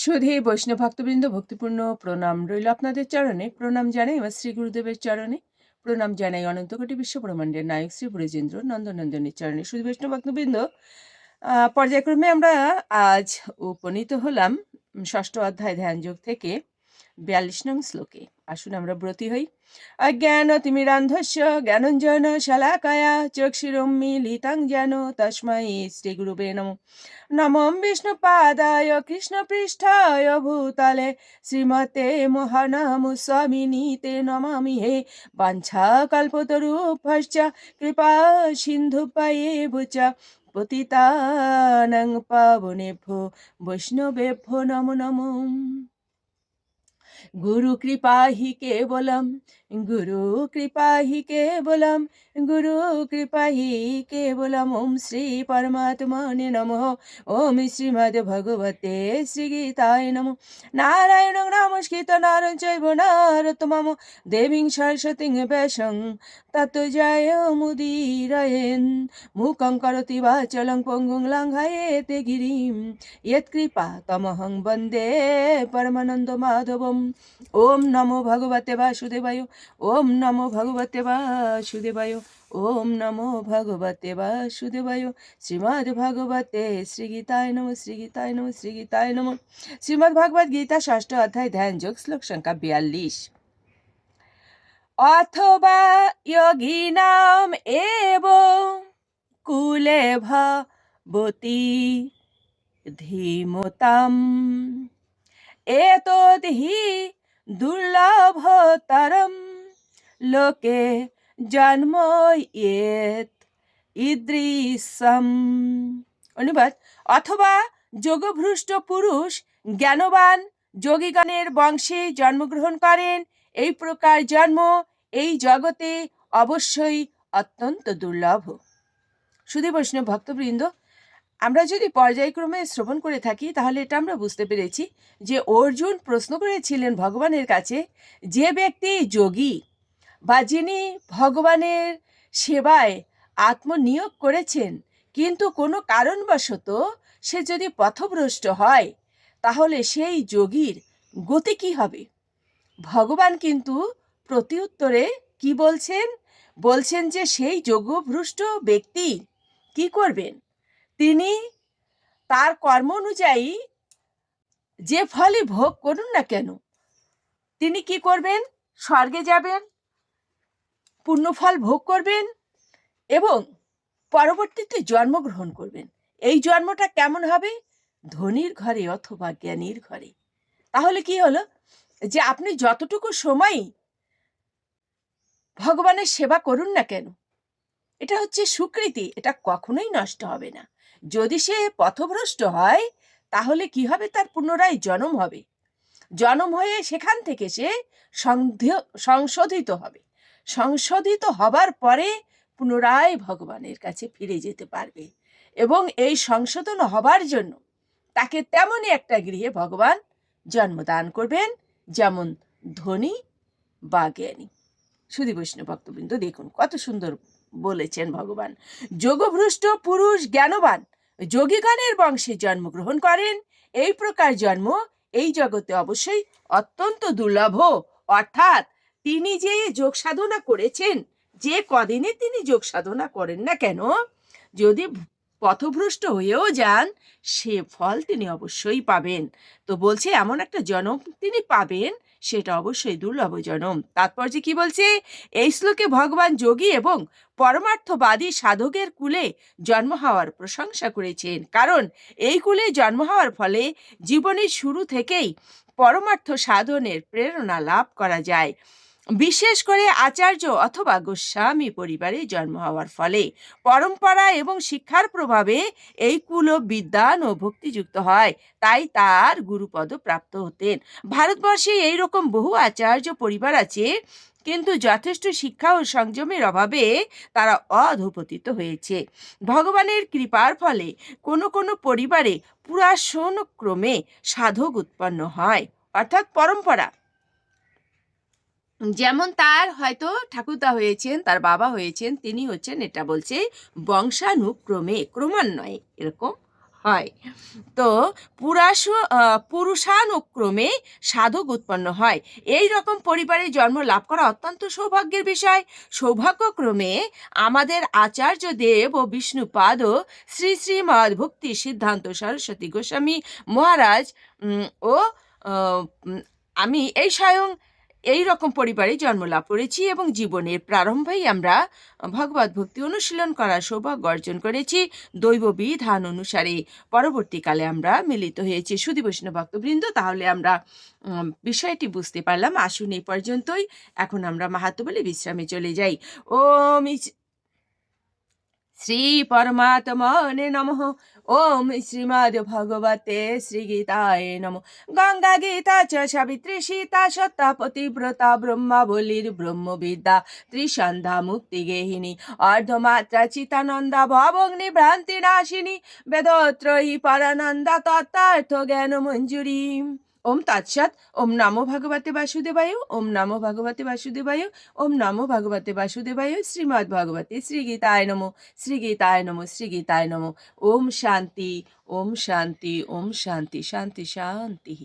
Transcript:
সুধী বৈষ্ণব ভক্তবৃন্দ, ভক্তিপূর্ণ প্রণাম রইল আপনাদের চরণে। প্রণাম জানাই আমার শ্রী গুরুদেবের চরণে। প্রণাম জানাই অনন্ত কোটি বিশ্ব ব্রহ্মাণ্ডের নায়ক শ্রী ব্রজেন্দ্র নন্দনন্দনের চরণে। সুধী বৈষ্ণব ভক্তবৃন্দ পর্যায়ক্রমে আমরা আজ উপনীত হলাম ষষ্ঠ অধ্যায় ধ্যানযোগ থেকে। বিয়াল্লিশ নং শ্লোকে। আসুন আমরা ব্রতী হই। অজ্ঞান তিমিরান্ধস্য জ্ঞানঞ্জন শালাকায়া চক্ষুরুন্মিলিতাং যেন তস্मै শ্রী গুরুবে নমঃ। নমঃ বিষ্ণুপাদায় কৃষ্ণপৃষ্ঠায় ভূতলে শ্রীমতে মহানাম স্বামিনী তে নমামি হে। বাঞ্ছা কল্পতরুভ্যশ্চ কৃপা সিন্ধু পায়ে বুচ পতিতানাং পাবনেভ্যো বৈষ্ণবেভ্যো নমো নমঃ। গুরু কৃপা হি কেবলম, গুরু কৃপা হি কেবলম, গুরু কৃপা হি কেবলম। ওম শ্রী পরমাত্মনে নমঃ। ওম শ্রীমদ্ ভগবতে শ্রীগীতায় নমঃ। নারায়ণ নমস্কৃত নারায়ণ চৈব নারতমম দেবীং সরস্বতীং বেশং তত জয় মুদীরয়েন। মুখং করতি বাচলং পঙ্গুং লাঙ্ঘায়েতে গিরিম। ইয়ৎকৃপা তমহং বন্দে পরমানন্দ মাধবম। ওম নমো ভগবতে বাসুদেবায়, ওম নমো ভগবতে বাসুদেবায়, ওম নমো ভগবতে বাসুদেবায়, শ্রীমদ্ ভগবতে শ্রীগীতায় নম শ্রীগীতায় নম শ্রীগীতায় নম। শ্রীমদ্ ভগবদ গীতা, ষষ্ঠ অধ্যায়, ধ্যান যোগ, শ্লোক সংখ্যা বিয়াল্লিশ। অথবা যোগিনাম এব কুলে ভবতি ধীমতাম। এতদ্হি দুর্লভতরম। লোকে জন্ম ইদৃশম। অনুবাদ, অথবা যোগভ্রষ্ট পুরুষ জ্ঞানবান যোগীগণের বংশে জন্মগ্রহণ করেন, এই প্রকার জন্ম এই জগতে অবশ্যই অত্যন্ত দুর্লভ। সুধী বৈষ্ণব ভক্তবৃন্দ আমরা যদি পর্যায়ক্রমে শ্রবণ করে থাকি, তাহলে এটা আমরা বুঝতে পেরেছি যে অর্জুন প্রশ্ন করেছিলেন ভগবানের কাছে, যে ব্যক্তি যোগী বা যিনি ভগবানের সেবায় আত্মনিয়োগ করেছেন, কিন্তু কোনো কারণবশত সে যদি পথভ্রষ্ট হয়, তাহলে সেই যোগীর গতি কি হবে? ভগবান কিন্তু প্রতিউত্তরে কি বলছেন? বলছেন যে সেই যোগভ্রষ্ট ব্যক্তি কি করবেন? তিনি তার কর্ম অনুযায়ী যে ফলই ভোগ করুন না কেন, তিনি কি করবেন? স্বর্গে যাবেন, পুণ্যফল ভোগ করবেন এবং পরবর্তীতে জন্মগ্রহণ করবেন। এই জন্মটা কেমন হবে? ধনির ঘরে অথবা জ্ঞানীর ঘরে। তাহলে কি হলো? যে আপনি যতটুকু সময় ভগবানের সেবা করুন না কেন, এটা হচ্ছে সুকৃতি, এটা কখনোই নষ্ট হবে না। যদি সে পথভ্রষ্ট হয়, তাহলে কি হবে? তার পুনরায় জন্ম হবে। জন্ম হয়ে সেখান থেকে সে সংশোধিত হবে। সংশোধিত হবার পরে পুনরায় ভগবানের কাছে ফিরে যেতে পারবে এবং এই সংশোধন হবার জন্য তাকে তেমনই একটা গৃহে ভগবান জন্মদান করবেন, যেমন ধনী বা জ্ঞানী। সুধী বৈষ্ণব ভক্তবৃন্দ, দেখুন কত সুন্দর বলেছেন ভগবান। যোগভ্রষ্ট পুরুষ জ্ঞানবান যোগীগণের বংশে জন্মগ্রহণ করেন। এই প্রকার জন্ম এই জগতে অবশ্যই অত্যন্ত দুর্লভ। অর্থাৎ তিনি যে যোগ সাধনা করেছেন, যে কদিনে তিনি যোগ সাধনা করেন না কেন, যদি পথভ্রষ্ট হয়েও যান, সে ফল তিনি অবশ্যই পাবেন। তো বলছে, এমন একটা জনম তিনি পাবেন সেটা অবশ্যই দুর্লভ জনম তাৎপর্য কি বলছে? এই শ্লোকে ভগবান যোগী এবং পরমার্থবাদী সাধকের কুলে জন্ম হওয়ার প্রশংসা করেছেন। কারণ এই কুলে জন্ম হওয়ার ফলে জীবনের শুরু থেকেই পরমার্থ সাধনের প্রেরণা লাভ করা যায়। বিশেষ করে আচার্য অথবা গোস্বামী পরিবারে জন্ম হওয়ার ফলে পরম্পরা এবং শিক্ষার প্রভাবে এই কুল বিদ্যান ও ভক্তিযুক্ত হয়। তাই তার গুরুপদ প্রাপ্ত হতেন। ভারতবর্ষে এইরকম বহু আচার্য পরিবার আছে, কিন্তু যথেষ্ট শিক্ষা ও সংযমের অভাবে তারা অধপতিত হয়েছে। ভগবানের কৃপার ফলে কোনো কোনো পরিবারে পুরাশন ক্রমে সাধক উৎপন্ন হয়। অর্থাৎ পরম্পরা। যেমন তার হয়তো ঠাকুরদা হয়েছেন, তার বাবা হয়েছেন, তিনি হচ্ছেন এটা বলছে বংশানুক্রমে, ক্রমান্বয়ে এরকম হয়। তো পুরাশ পুরুষানুক্রমে সাধক উৎপন্ন হয়। এই রকম পরিবারে জন্ম লাভ করা অত্যন্ত সৌভাগ্যের বিষয়। সৌভাগ্যক্রমে আমাদের আচার্য দেব ও বিষ্ণুপাদ ও শ্রী শ্রীমদ ভক্তি সিদ্ধান্ত সরস্বতী গোস্বামী মহারাজ ও আমি এই স্বয়ং এই রকম পরিবারে জন্ম লাভ করেছি এবং জীবনের প্রারম্ভেই আমরা ভগবত ভক্তি অনুশীলন করার সৌভাগ্য অর্জন করেছি। দৈব বিধান অনুসারে পরবর্তীকালে আমরা মিলিত হয়েছি। সুদী বৈষ্ণব ভক্তবৃন্দ, তাহলে আমরা বিষয়টি বুঝতে পারলাম। আসুন এই পর্যন্তই। এখন আমরা মাহাত্ম বলে বিশ্রামে চলে যাই। ও শ্রী পরমাত্মনে নমঃ ওম শ্রীমদ ভগবতে শ্রীগীতায় নম গঙ্গা গীতা চ সাবিত্রী সীতা সত্তা পতিব্রতা ব্রহ্মাবলীর ব্রহ্মবিদ্যা ত্রিসন্ধ্যা মুক্তি গেহিনী অর্ধমাত্রা চিতানন্দা ভবগ্নি ভ্রান্তি নাশিনী বেদত্রয়ী পরানন্দা তত্ত্বার্থ জ্ঞান মঞ্জুরি ওম তৎসৎ, ওম নমো ভগবতে বাসুদেবায়, ওম নমো ভগবতে বাসুদেবায়, ওম নমো ভগবতে বাসুদেবায়, শ্রীমদ্ ভগবতে শ্রীগীতায় নমো শ্রীগীতায় নমো শ্রীগীতায় নমো। ওম শান্তি ওম শান্তি ওম শান্তি শান্তি শান্তি।